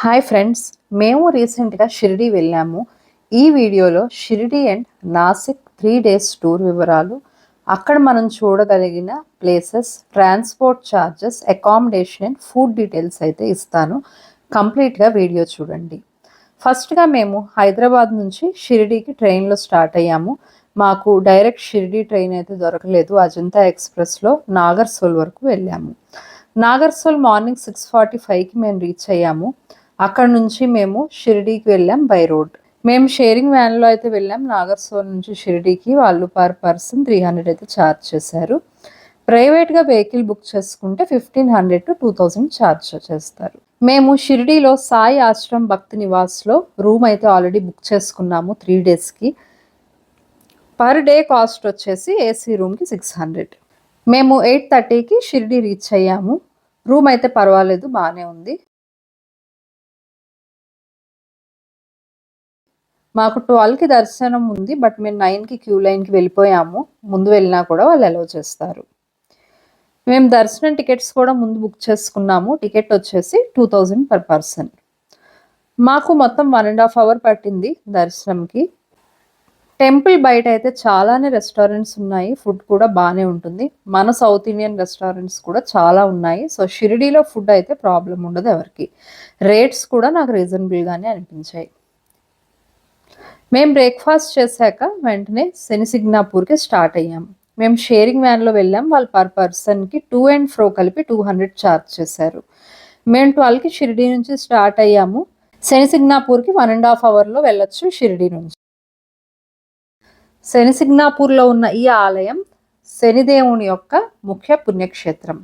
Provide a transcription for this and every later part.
Hi friends మేము రీసెంట్గా షిరిడి వెళ్ళాము. ఈ వీడియోలో Shirdi and Nashik three days tour వివరాలు అక్కడ మనం చూడగలిగిన places transport charges accommodation and food details అయితే ఇస్తాను. కంప్లీట్గా వీడియో చూడండి. ఫస్ట్గా మేము హైదరాబాద్ నుంచి షిరిడీకి ట్రైన్లో స్టార్ట్ అయ్యాము. మాకు డైరెక్ట్ షిరిడి ట్రైన్ అయితే దొరకలేదు. అజంతా ఎక్స్ప్రెస్లో నాగర్సోల్ వరకు వెళ్ళాము. నాగర్సోల్ మార్నింగ్ సిక్స్ ఫార్టీ ఫైవ్కి మేము రీచ్ అయ్యాము. అక్కడ నుంచి మేము షిరిడీకి వెళ్ళాం బై రోడ్. మేము షేరింగ్ వ్యాన్లో అయితే వెళ్ళాం. నాగర్సోల్ నుంచి షిరిడీకి వాళ్ళు పర్ పర్సన్ త్రీ హండ్రెడ్ అయితే ఛార్జ్ చేశారు. ప్రైవేట్గా వెహికల్ బుక్ చేసుకుంటే fifteen hundred to two thousand charge చేస్తారు. మేము షిరిడీలో సాయి ఆశ్రమ్ భక్తి నివాస్లో రూమ్ అయితే ఆల్రెడీ బుక్ చేసుకున్నాము త్రీ డేస్కి. పర్ డే కాస్ట్ వచ్చేసి ఏసీ రూమ్కి సిక్స్ హండ్రెడ్. మేము ఎయిట్ థర్టీకి షిరిడి రీచ్ అయ్యాము. రూమ్ అయితే పర్వాలేదు బాగానే ఉంది. మాకు ట్వెల్వ్కి దర్శనం ఉంది బట్ మేము నైన్కి క్యూ లైన్కి వెళ్ళిపోయాము. ముందు వెళ్ళినా కూడా వాళ్ళు అలౌ చేస్తారు. మేము దర్శనం టికెట్స్ కూడా ముందు బుక్ చేసుకున్నాము. టికెట్ వచ్చేసి టూ థౌజండ్ పర్ పర్సన్. మాకు మొత్తం వన్ అండ్ హాఫ్ అవర్ పట్టింది దర్శనంకి. టెంపుల్ బయట అయితే చాలానే రెస్టారెంట్స్ ఉన్నాయి. ఫుడ్ కూడా బాగానే ఉంటుంది. మన సౌత్ ఇండియన్ రెస్టారెంట్స్ కూడా చాలా ఉన్నాయి. సో షిరిడీలో ఫుడ్ అయితే ప్రాబ్లం ఉండదు ఎవరికి. రేట్స్ కూడా నాకు రీజనబుల్గానే అనిపించాయి. మేము బ్రేక్ఫాస్ట్ చేశాక వెంటనే శనిసిగ్నాపూర్కి స్టార్ట్ అయ్యాము మేము షేరింగ్ వ్యాన్లో వెళ్ళాం. వాళ్ళు పర్ పర్సన్కి టూ అండ్ ఫ్రో కలిపి టూ హండ్రెడ్ ఛార్జ్ చేశారు. మేము ట్వెల్వ్కి షిరిడీ నుంచి స్టార్ట్ అయ్యాము. శనిసిగ్నాపూర్కి వన్ అండ్ హాఫ్ అవర్లో వెళ్ళొచ్చు షిరిడి నుంచి. శనిసిగ్నాపూర్లో ఉన్న ఈ ఆలయం శనిదేవుని యొక్క ముఖ్య పుణ్యక్షేత్రం.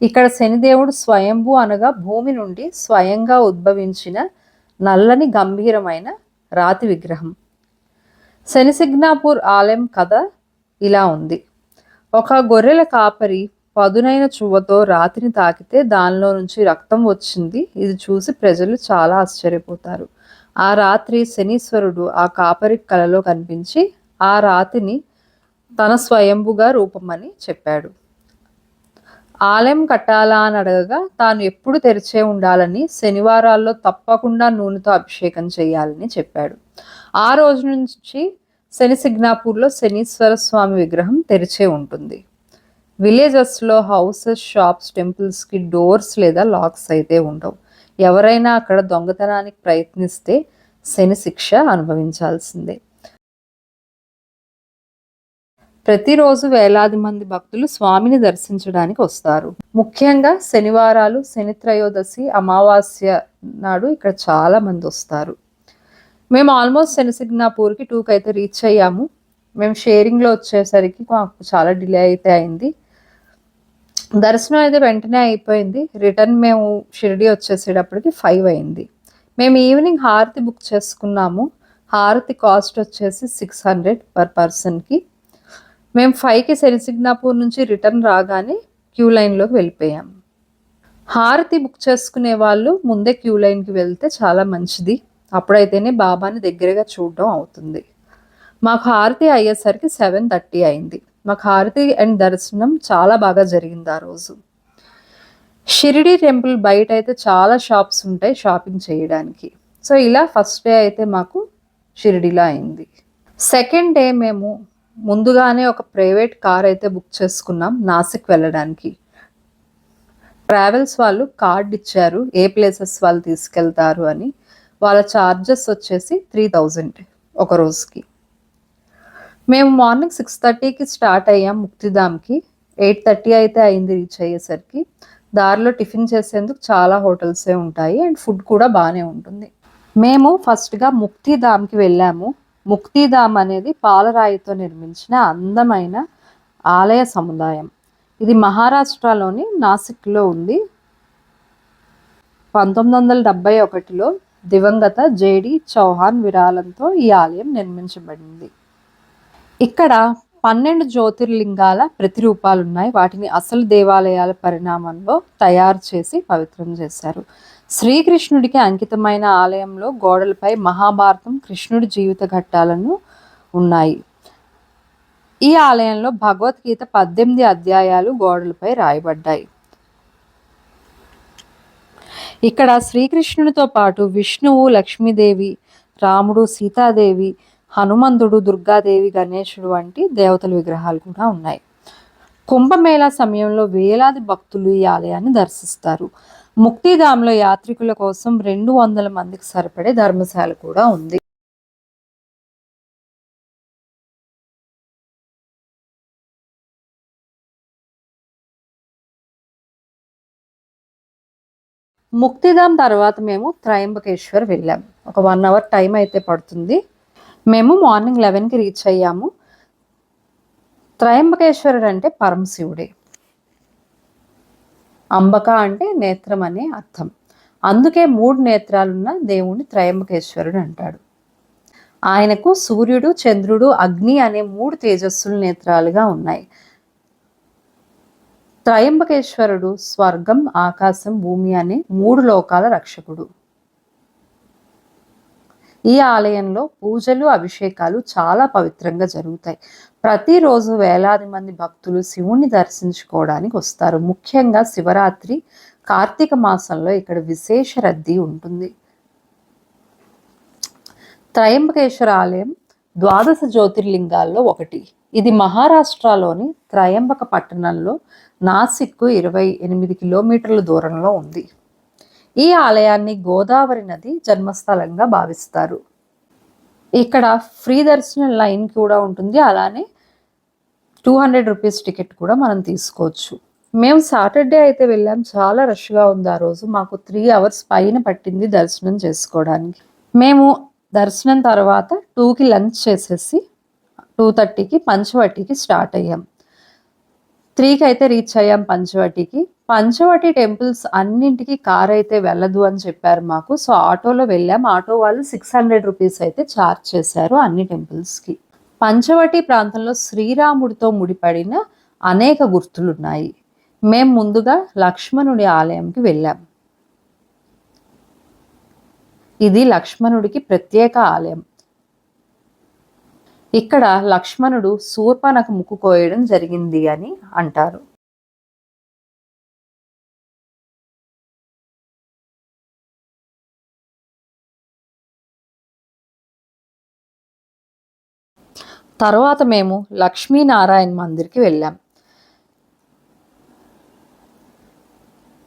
ఇక్కడ శనిదేవుడు స్వయంభూ అనగా భూమి నుండి స్వయంగా ఉద్భవించిన నల్లని గంభీరమైన రాతి విగ్రహం. శనిసిగ్నాపూర్ ఆలయం కథ ఇలా ఉంది. ఒక గొర్రెల కాపరి పదునైన చువ్వతో రాతిని తాకితే దానిలో నుంచి రక్తం వచ్చింది. ఇది చూసి ప్రజలు చాలా ఆశ్చర్యపోతారు. ఆ రాత్రి శనీశ్వరుడు ఆ కాపరి కలలో కనిపించి ఆ రాతిని తన స్వయంభుగా రూపమని చెప్పాడు. ఆలయం కట్టాలా అని అడగగా తాను ఎప్పుడు తెరిచే ఉండాలని శనివారాల్లో తప్పకుండా నూనెతో అభిషేకం చేయాలని చెప్పాడు. ఆ రోజు నుంచి శని సిగ్నాపూర్లో శనీశ్వర స్వామి విగ్రహం తెరిచే ఉంటుంది. విలేజెస్లో హౌసెస్ షాప్స్ టెంపుల్స్కి డోర్స్ లేదా లాక్స్ అయితే ఉండవు. ఎవరైనా అక్కడ దొంగతనానికి ప్రయత్నిస్తే శని శిక్ష అనుభవించాల్సిందే. ప్రతిరోజు వేలాది మంది భక్తులు స్వామిని దర్శించడానికి వస్తారు. ముఖ్యంగా శనివారాలు శని త్రయోదశి అమావాస్య నాడు ఇక్కడ చాలా మంది వస్తారు. మేము ఆల్మోస్ట్ శనిసిగ్నాపూర్కి టూకి అయితే రీచ్ అయ్యాము. మేము షేరింగ్లో వచ్చేసరికి మాకు చాలా డిలే అయితే అయింది. దర్శనం అయితే వెంటనే అయిపోయింది. రిటర్న్ మేము షిరిడి వచ్చేసేటప్పటికి ఫైవ్ అయింది. మేము ఈవినింగ్ హారతి బుక్ చేసుకున్నాము. హారతి కాస్ట్ వచ్చేసి సిక్స్ హండ్రెడ్ పర్ పర్సన్కి. మేము ఫైవ్కి సెరిసిగ్నాపూర్ నుంచి రిటర్న్ రాగానే క్యూ లైన్లోకి వెళ్ళిపోయాం. హారతి బుక్ చేసుకునే వాళ్ళు ముందే క్యూ లైన్కి వెళ్తే చాలా మంచిది. అప్పుడైతేనే బాబాని దగ్గరగా చూడడం అవుతుంది. మాకు హారతి అయ్యేసరికి సెవెన్ థర్టీ అయింది. మాకు హారతి అండ్ దర్శనం చాలా బాగా జరిగింది ఆ రోజు. షిరిడి టెంపుల్ బయట అయితే చాలా షాప్స్ ఉంటాయి షాపింగ్ చేయడానికి. సో ఇలా ఫస్ట్ డే అయితే మాకు షిరిడిలో అయింది. సెకండ్ డే మేము ముందుగానే ఒక ప్రైవేట్ కార్ అయితే బుక్ చేసుకున్నాం నాసిక్ వెళ్ళడానికి. ట్రావెల్స్ వాళ్ళు కార్డ్ ఇచ్చారు ఏ ప్లేసెస్ వాళ్ళు తీసుకెళ్తారు అని. వాళ్ళ ఛార్జెస్ వచ్చేసి త్రీ థౌజండ్ ఒక రోజుకి. మేము మార్నింగ్ సిక్స్ థర్టీకి స్టార్ట్ అయ్యాం ముక్తిధామ్కి. ఎయిట్ థర్టీ అయితే అయింది రీచ్ అయ్యేసరికి. దారిలో టిఫిన్ చేసేందుకు చాలా హోటల్సే ఉంటాయి అండ్ ఫుడ్ కూడా బాగానే ఉంటుంది. మేము ఫస్ట్గా ముక్తిధామ్కి వెళ్ళాము. ముక్తిధామ్ అనేది పాలరాయితో నిర్మించిన అందమైన ఆలయ సముదాయం. ఇది మహారాష్ట్రలోని నాసిక్లో ఉంది. పంతొమ్మిది వందల డెబ్బై ఒకటిలో దివంగత జేడి చౌహాన్ విరాళంతో ఈ ఆలయం నిర్మించబడింది. ఇక్కడ పన్నెండు జ్యోతిర్లింగాల ప్రతిరూపాలు ఉన్నాయి వాటిని అసలు దేవాలయాల పరిణామంలో తయారు చేసి పవిత్రం చేశారు. శ్రీకృష్ణుడికి అంకితమైన ఆలయంలో గోడలపై మహాభారతం కృష్ణుడి జీవిత ఘట్టాలను ఉన్నాయి. ఈ ఆలయంలో భగవద్గీత పద్దెనిమిది అధ్యాయాలు గోడలపై రాయబడ్డాయి. ఇక్కడ శ్రీకృష్ణునితో పాటు విష్ణువు లక్ష్మీదేవి రాముడు సీతాదేవి హనుమంతుడు దుర్గాదేవి గణేశుడు వంటి దేవతల విగ్రహాలు కూడా ఉన్నాయి. కుంభమేళా సమయంలో వేలాది భక్తులు ఈ ఆలయాన్ని దర్శిస్తారు. ముక్తిధాంలో యాత్రికుల కోసం రెండు వందల మందికి సరిపడే ధర్మశాల కూడా ఉంది. ముక్తిధాం తర్వాత మేము త్రయంబకేశ్వర్ వెళ్ళాం. ఒక వన్ అవర్ టైం అయితే పడుతుంది. మేము మార్నింగ్ లెవెన్కి రీచ్ అయ్యాము. త్రయంబకేశ్వరుడు అంటే పరమశివుడే. అంబక అంటే నేత్రం అనే అర్థం. అందుకే మూడు నేత్రాలున్న దేవుణ్ణి త్రయంబకేశ్వరుడు అంటాడు. ఆయనకు సూర్యుడు చంద్రుడు అగ్ని అనే మూడు తేజస్సులు నేత్రాలుగా ఉన్నాయి. త్రయంబకేశ్వరుడు స్వర్గం ఆకాశం భూమి అనే మూడు లోకాల రక్షకుడు. ఈ ఆలయంలో పూజలు అభిషేకాలు చాలా పవిత్రంగా జరుగుతాయి. ప్రతిరోజు వేలాది మంది భక్తులు శివుణ్ణి దర్శించుకోవడానికి వస్తారు. ముఖ్యంగా శివరాత్రి కార్తీక మాసంలో ఇక్కడ విశేష రద్దీ ఉంటుంది. త్రయంబకేశ్వర ఆలయం ద్వాదశ జ్యోతిర్లింగాల్లో ఒకటి. ఇది మహారాష్ట్రలోని త్రయంబక పట్టణంలో నాసిక్కు ఇరవై ఎనిమిది కిలోమీటర్ల దూరంలో ఉంది. ఈ ఆలయాన్ని గోదావరి నది జన్మస్థలంగా భావిస్తారు. ఇక్కడ ఫ్రీ దర్శన లైన్ కూడా ఉంటుంది. అలానే టూ హండ్రెడ్ రూపీస్ టికెట్ కూడా మనం తీసుకోవచ్చు. మేము సాటర్డే అయితే వెళ్ళాం. చాలా రష్గా ఉంది ఆ రోజు. మాకు త్రీ అవర్స్ పైన పట్టింది దర్శనం చేసుకోవడానికి. మేము దర్శనం తర్వాత టూకి లంచ్ చేసేసి టూ థర్టీకి పంచవటికి స్టార్ట్ అయ్యాం. త్రీకి అయితే రీచ్ అయ్యాం పంచవటికి. పంచవటి టెంపుల్స్ అన్నింటికి కార్ అయితే వెళ్ళదు అని చెప్పారు మాకు. సో ఆటోలో వెళ్ళాం. ఆటో వాళ్ళు సిక్స్ హండ్రెడ్ రూపీస్ అయితే ఛార్జ్ చేశారు అన్ని టెంపుల్స్కి పంచవటి ప్రాంతంలో శ్రీరాముడితో ముడిపడిన అనేక గుర్తులు ఉన్నాయి మేము ముందుగా లక్ష్మణుడి ఆలయంకి వెళ్ళాం. ఇది లక్ష్మణుడికి ప్రత్యేక ఆలయం. ఇక్కడ లక్ష్మణుడు శూర్పణకు ముక్కు కోయడం జరిగింది అని అంటారు. తర్వాత మేము లక్ష్మీనారాయణ మందిర్కి వెళ్ళాం.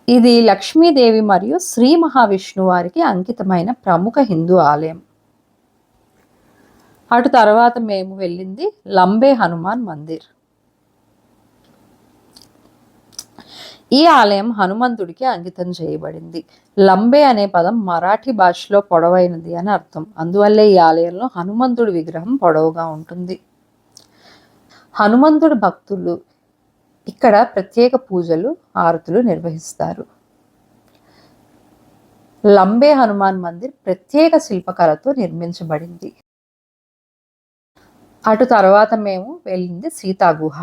ఇది లక్ష్మీదేవి మరియు శ్రీ మహావిష్ణువు వారికి అంకితమైన ప్రముఖ హిందూ ఆలయం. అటు తర్వాత మేము వెళ్ళింది లంబే హనుమాన్ మందిర్. ఈ ఆలయం హనుమంతుడికి అంకితం చేయబడింది. లంబే అనే పదం మరాఠీ భాషలో పొడవైనది అని అర్థం. అందువల్లే ఈ ఆలయంలో హనుమంతుడి విగ్రహం పొడవుగా ఉంటుంది. హనుమంతుడి భక్తులు ఇక్కడ ప్రత్యేక పూజలు ఆరతులు నిర్వహిస్తారు. లంబే హనుమాన్ మందిర్ ప్రత్యేక శిల్పకళతో నిర్మించబడింది. అటు తర్వాత మేము వెళ్ళింది సీతా గుహ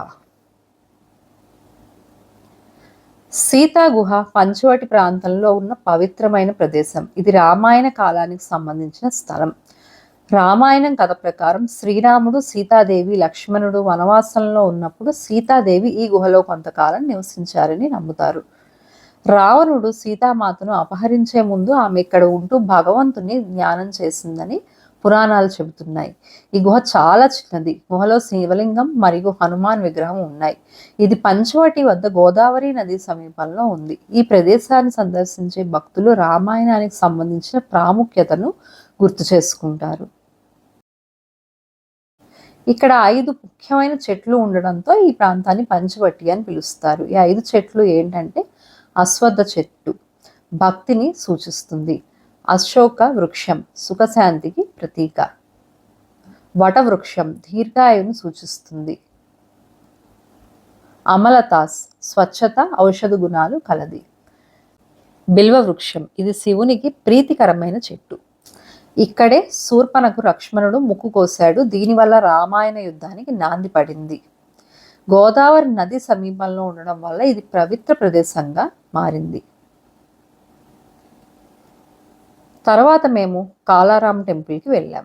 సీతా గుహ పంచవటి ప్రాంతంలో ఉన్న పవిత్రమైన ప్రదేశం. ఇది రామాయణ కాలానికి సంబంధించిన స్థలం. రామాయణం కథ ప్రకారం శ్రీరాముడు సీతాదేవి లక్ష్మణుడు వనవాసంలో ఉన్నప్పుడు సీతాదేవి ఈ గుహలో కొంతకాలం నివసించారని నమ్ముతారు. రావణుడు సీతామాతను అపహరించే ముందు ఆమె ఇక్కడ ఉంటూ భగవంతుని జ్ఞానం చేసిందని పురాణాలు చెబుతున్నాయి. ఈ గుహ చాలా చిన్నది. గుహలో శివలింగం మరియు హనుమాన్ విగ్రహం ఉన్నాయి. ఇది పంచవటి వద్ద గోదావరి నది సమీపంలో ఉంది. ఈ ప్రదేశాన్ని సందర్శించే భక్తులు రామాయణానికి సంబంధించిన ప్రాముఖ్యతను గుర్తు చేసుకుంటారు. ఇక్కడ ఐదు ముఖ్యమైన చెట్లు ఉండడంతో ఈ ప్రాంతాన్ని పంచవటి అని పిలుస్తారు. ఈ ఐదు చెట్లు ఏంటంటే అశ్వద్ధ చెట్టు భక్తిని సూచిస్తుంది. అశోక వృక్షం సుఖశాంతికి ప్రతీక. వటవృక్షం దీర్ఘాయువును సూచిస్తుంది. అమలతాస్ స్వచ్ఛత ఔషధ గుణాలు కలది. బిల్వ వృక్షం ఇది శివునికి ప్రీతికరమైన చెట్టు. ఇక్కడే శూర్పణకు లక్ష్మణుడు ముక్కు కోశాడు. దీనివల్ల రామాయణ యుద్ధానికి నాంది పడింది. గోదావరి నది సమీపంలో ఉండడం వల్ల ఇది పవిత్ర ప్రదేశంగా మారింది. తర్వాత మేము కాలారాం టెంపుల్కి వెళ్ళాం.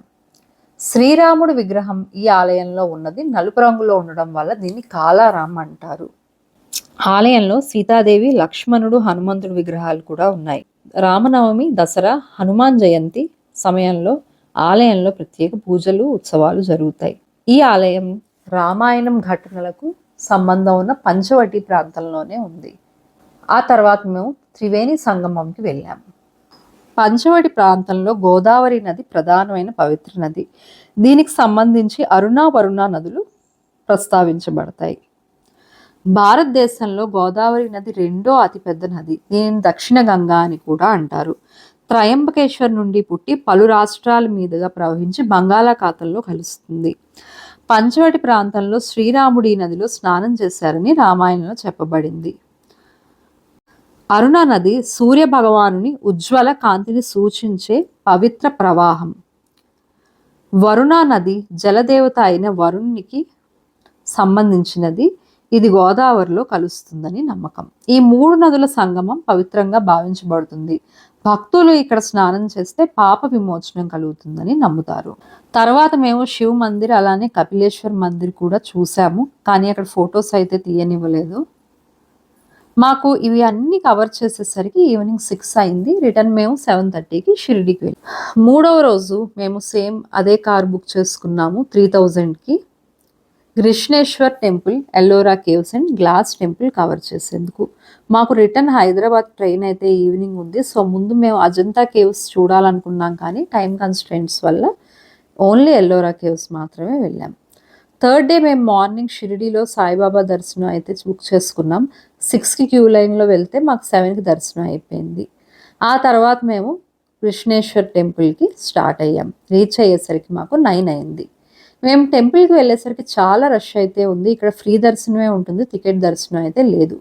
శ్రీరాముడు విగ్రహం ఈ ఆలయంలో ఉన్నది. నలుపు రంగులో ఉండడం వల్ల దీన్ని కాలారాం అంటారు. ఆలయంలో సీతాదేవి లక్ష్మణుడు హనుమంతుడి విగ్రహాలు కూడా ఉన్నాయి. రామనవమి దసరా హనుమాన్ జయంతి సమయంలో ఆలయంలో ప్రత్యేక పూజలు ఉత్సవాలు జరుగుతాయి. ఈ ఆలయం రామాయణం ఘటనలకు సంబంధం ఉన్న పంచవటి ప్రాంతంలోనే ఉంది. ఆ తర్వాత మేము త్రివేణి సంగమంకి వెళ్ళాము పంచవటి ప్రాంతంలో గోదావరి నది ప్రధానమైన పవిత్ర నది. దీనికి సంబంధించి అరుణా వరుణ నదులు ప్రస్తావించబడతాయి. భారతదేశంలో గోదావరి నది రెండో అతిపెద్ద నది. దీనిని దక్షిణ గంగా అని కూడా అంటారు. త్రయంబకేశ్వర్ నుండి పుట్టి పలు రాష్ట్రాల మీదుగా ప్రవహించి బంగాళాఖాతంలో కలుస్తుంది. పంచవటి ప్రాంతంలో శ్రీరాముడి నదిలో స్నానం చేశారని రామాయణంలో చెప్పబడింది. అరుణ నది సూర్య భగవానుని ఉజ్వల కాంతిని సూచించే పవిత్ర ప్రవాహం. వరుణ నది జలదేవత అయిన వరుణ్నికి సంబంధించినది ఇది గోదావరిలో కలుస్తుందని నమ్మకం. ఈ మూడు నదుల సంగమం పవిత్రంగా భావించబడుతుంది. భక్తులు ఇక్కడ స్నానం చేస్తే పాప విమోచనం కలుగుతుందని నమ్ముతారు. తర్వాత మేము శివ మందిర్ అలానే కపిలేశ్వర్ మందిర్ కూడా చూసాము కానీ అక్కడ ఫొటోస్ అయితే తీయనివ్వలేదు. మాకు ఇవి అన్ని కవర్ చేసేసరికి ఈవినింగ్ సిక్స్ అయింది. రిటర్న్ మేము సెవెన్ థర్టీకి షిరిడికి వెళ్ళి. మూడవ రోజు మేము సేమ్ అదే కార్ బుక్ చేసుకున్నాము త్రీ థౌజండ్కి Krishneshwar temple Ellora caves and glass temple cover చేసేందుకు. మాకు రిటర్న్ హైదరాబాద్ ట్రైన్ అయితే ఈవినింగ్ ఉంది. సో ముందు మేము అజంతా కేవ్స్ చూడాలనుకున్నాం కానీ టైం కన్స్టెంట్స్ వల్ల ఓన్లీ ఎల్లోరా కేవ్స్ మాత్రమే వెళ్ళాం. థర్డ్ డే మేము మార్నింగ్ షిరిడీలో సాయిబాబా దర్శనం అయితే బుక్ చేసుకున్నాం. సిక్స్కి క్యూ లైన్లో వెళ్తే మాకు సెవెన్కి దర్శనం అయిపోయింది. ఆ తర్వాత మేము కృష్ణేశ్వర్ టెంపుల్కి స్టార్ట్ అయ్యాం. రీచ్ అయ్యేసరికి మాకు నైన్ అయింది. మేము టెంపుల్కి వెళ్ళేసరికి చాలా రష్ అయితే ఉంది. ఇక్కడ ఫ్రీ దర్శనమే ఉంటుంది. టికెట్ దర్శనం అయితే లేదు.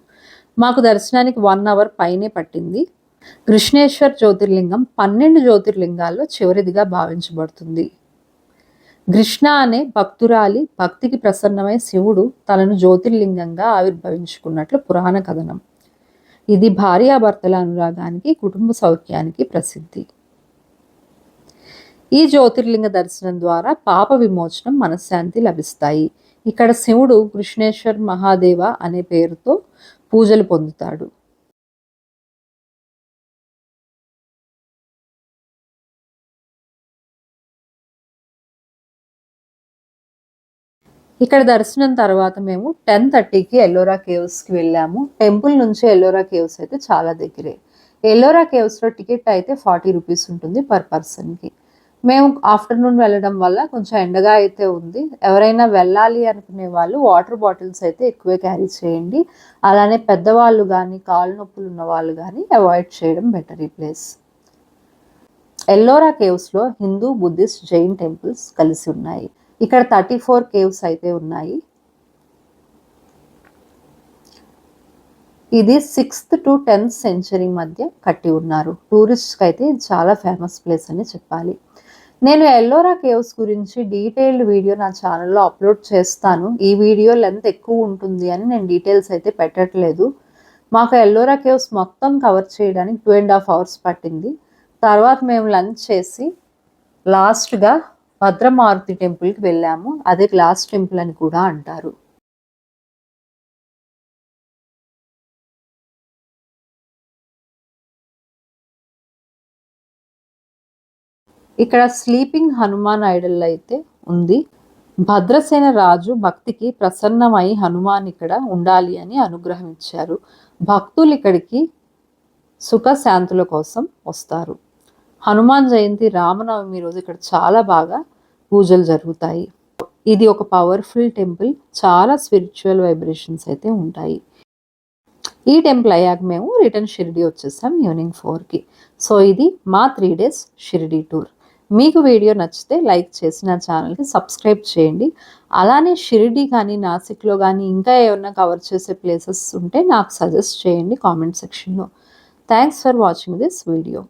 మాకు దర్శనానికి వన్ అవర్ పైనే పట్టింది. కృష్ణేశ్వర్ జ్యోతిర్లింగం పన్నెండు జ్యోతిర్లింగాల్లో చివరిదిగా భావించబడుతుంది. కృష్ణ అనే భక్తురాలి భక్తికి ప్రసన్నమై శివుడు తనను జ్యోతిర్లింగంగా ఆవిర్భవించుకున్నట్లు పురాణ కథనం. ఇది భార్యాభర్తల అనురాగానికి కుటుంబ సౌఖ్యానికి ప్రసిద్ధి. ఈ జ్యోతిర్లింగ దర్శనం ద్వారా పాప విమోచనం మనశ్శాంతి లభిస్తాయి. ఇక్కడ శివుడు కృష్ణేశ్వర్ మహాదేవ అనే పేరుతో పూజలు పొందుతాడు. ఇక్కడ దర్శనం తర్వాత మేము టెన్ థర్టీకి ఎల్లోరా కేవ్స్కి వెళ్ళాము. టెంపుల్ నుంచి ఎల్లోరా కేవ్స్ అయితే చాలా దగ్గరే. ఎల్లోరా కేవ్స్లో టికెట్ అయితే ఫార్టీ రూపీస్ ఉంటుంది పర్ పర్సన్కి మేము ఆఫ్టర్నూన్ వెళ్ళడం వల్ల కొంచెం ఎండగా అయితే ఉంది. ఎవరైనా వెళ్ళాలి అనుకునే వాళ్ళు వాటర్ బాటిల్స్ అయితే ఎక్కువే క్యారీ చేయండి. అలానే పెద్దవాళ్ళు కానీ కాలు నొప్పులు ఉన్న వాళ్ళు కానీ అవాయిడ్ చేయడం బెటర్ ఈ ప్లేస్ ఎల్లోరా కేవ్స్లో హిందూ బుద్ధిస్ట్ జైన్ టెంపుల్స్ కలిసి ఉన్నాయి. ఇక్కడ థర్టీ ఫోర్ కేవ్స్ అయితే ఉన్నాయి. ఇది సిక్స్త్ టు టెన్త్ సెంచరీ మధ్య కట్టి ఉన్నారు. టూరిస్ట్కి అయితే ఇది చాలా ఫేమస్ ప్లేస్ అని చెప్పాలి. నేను ఎల్లోరా కేవ్స్ గురించి డీటెయిల్డ్ వీడియో నా ఛానల్లో అప్లోడ్ చేస్తాను. ఈ వీడియో లెంత్ ఎక్కువ ఉంటుంది అని నేను డీటెయిల్స్ అయితే పెట్టట్లేదు. మాకు ఎల్లోరా కేవ్స్ మొత్తం కవర్ చేయడానికి టూ అండ్ హాఫ్ అవర్స్ పట్టింది. తర్వాత మేము లంచ్ చేసి లాస్ట్గా భద్రమారుతి టెంపుల్కి వెళ్ళాము. అదే గ్లాస్ టెంపుల్ అని కూడా అంటారు. ఇక్కడ స్లీపింగ్ హనుమాన్ ఐడల్ అయితే ఉంది. భద్రసేన రాజు భక్తికి ప్రసన్నమై హనుమాన్ ఇక్కడ ఉండాలి అని అనుగ్రహం ఇచ్చారు భక్తులు ఇక్కడికి సుఖ శాంతుల కోసం వస్తారు. హనుమాన్ జయంతి రామనవమి రోజు ఇక్కడ చాలా బాగా పూజలు జరుగుతాయి. ఇది ఒక పవర్ఫుల్ టెంపుల్ చాలా స్పిరిచువల్ వైబ్రేషన్స్ అయితే ఉంటాయి. ఈ టెంపుల్ అయ్యాక మేము రిటర్న్ షిరిడి వచ్చేసాం ఈవినింగ్ ఫోర్కి సో ఇది మా త్రీ డేస్ షిరిడి టూర్ మీకు వీడియో నచ్చితే లైక్ చేసి నా ఛానల్కి సబ్స్క్రైబ్ చేయండి. అలానే షిరిడి కానీ నాసిక్లో కానీ ఇంకా ఏమైనా కవర్ చేసే ప్లేసెస్ ఉంటే నాకు సజెస్ట్ చేయండి కామెంట్ సెక్షన్లో thanks for watching this video